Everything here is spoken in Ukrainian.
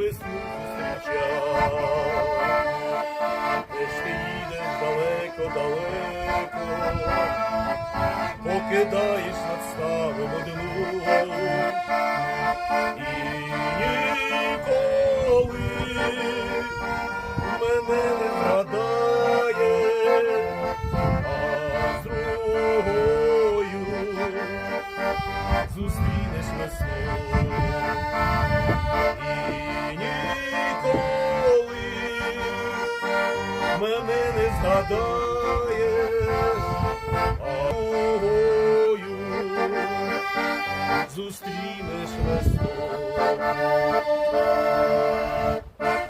Весну встречать. далеко, покидаєш над надстави одну і ніколи мене не згадає, а з другою зустрінеш весною. Мене не згадаєш, огою, зустрінеш весною.